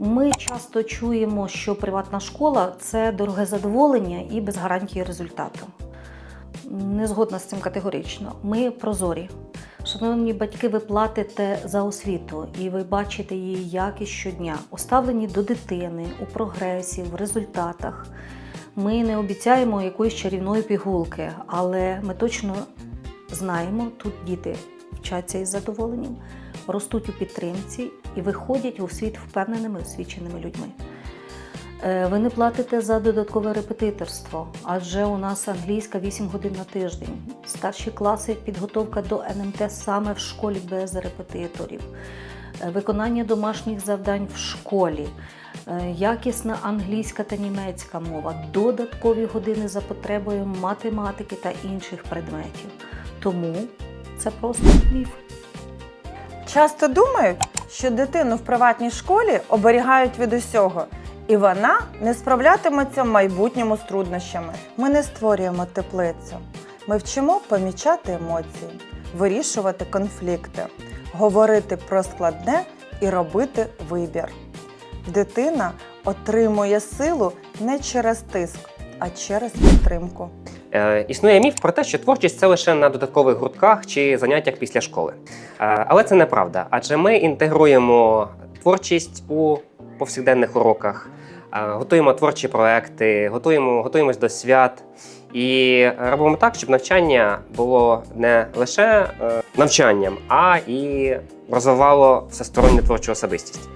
Ми часто чуємо, що приватна школа це дороге задоволення і без гарантії результату. Не згодна з цим категорично. Ми прозорі. Шановні батьки, ви платите за освіту і ви бачите її якість щодня, уставлені до дитини у прогресі, в результатах. Ми не обіцяємо якоїсь чарівної пігулки, але ми точно знаємо, тут діти вчаться із задоволенням, ростуть у підтримці і виходять у світ впевненими, освіченими людьми. Е, Ви не платите за додаткове репетиторство, адже у нас англійська 8 годин на тиждень. Старші класи підготовка до НМТ саме в школі без репетиторів, Е, виконання домашніх завдань в школі, е, якісна англійська та німецька мова, додаткові години за потребою математики та інших предметів. Тому це просто міф. Часто думають, що дитину в приватній школі оберігають від усього, і вона не справлятиметься в майбутньому з труднощами. Ми не створюємо теплицю. Ми вчимо помічати емоції, вирішувати конфлікти, говорити про складне і робити вибір. Дитина отримує силу не через тиск, а через підтримку. Е, існує міф про те, що творчість це лише на додаткових гуртках чи заняттях після школи. Е, але це неправда, адже ми інтегруємо творчість у повсякденних уроках, е, готуємо творчі проекти, готуємо, готуємось до свят і робимо так, щоб навчання було не лише навчанням, а і розвивало всесторонню творчу особистість.